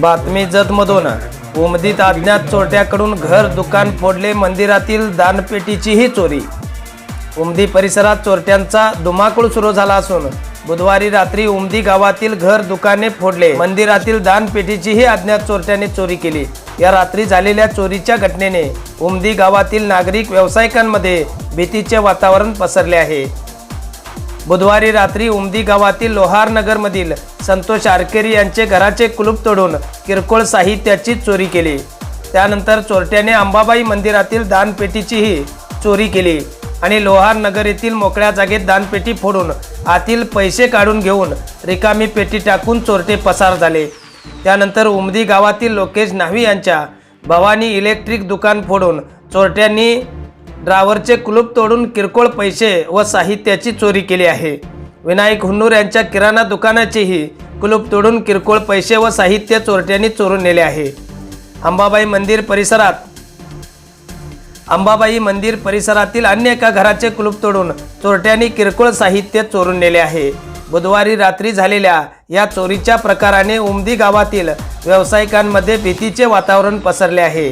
बातमी जतमधून. उमदीत अज्ञात चोरट्याकडून घर दुकान फोडले मंदिरातील दानपेटीचीही चोरी. उमदी परिसरात चोरट्यांचा धुमाकूळ सुरू झाला असून बुधवारी रात्री उमदी गावातील घर दुकाने फोडले. मंदिरातील दानपेटीचीही अज्ञात चोरट्याने चोरी केली. या रात्री झालेल्या चोरीच्या घटनेने उमदी गावातील नागरिक व्यावसायिकांमध्ये भीतीचे वातावरण पसरले आहे. बुधवारी रात्री उमदी गावातील लोहार नगरमधील संतोष आरकेरी यांचे घराचे कुलूप तोडून किरकोळ साहित्याची चोरी केली. त्यानंतर चोरट्याने अंबाबाई मंदिरातील दानपेटीचीही चोरी केली आणि लोहार नगर येथील मोकळ्या जागेत दानपेटी फोडून आतील पैसे काढून घेऊन रिकामी पेटी टाकून चोरटे पसार झाले. त्यानंतर उमदी गावातील लोकेश न्हावी यांच्या भवानी इलेक्ट्रिक दुकान फोडून चोरट्यांनी ड्रायव्हरचे कुलूप तोडून किरकोळ पैसे व साहित्याची चोरी केली आहे. विनायक हुन्नूर यांच्या किराणा दुकानाचेही कुलूप तोडून किरकोळ पैसे व साहित्य चोरट्यांनी चोरून नेले आहे. अंबाबाई मंदिर परिसरात अंबाबाई मंदिर परिसरातील अन्य एका घराचे कुलूप तोडून चोरट्यांनी किरकोळ साहित्य चोरून नेले आहे. बुधवारी रात्री झालेल्या या चोरीच्या प्रकाराने उमदी गावातील व्यावसायिकांमध्ये भीतीचे वातावरण पसरले आहे.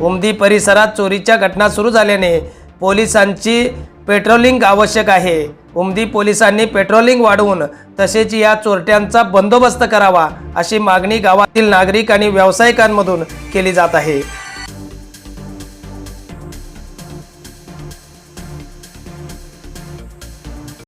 उमदी परिसरात चोरीच्या घटना सुरू झाल्याने पोलिसांची पेट्रोलिंग आवश्यक आहे. उमदी पोलिसांनी पेट्रोलिंग वाढवून तसेच या चोरट्यांचा बंदोबस्त करावा अशी मागणी गावातील नागरिक आणि व्यावसायिकांमधून केली जात आहे.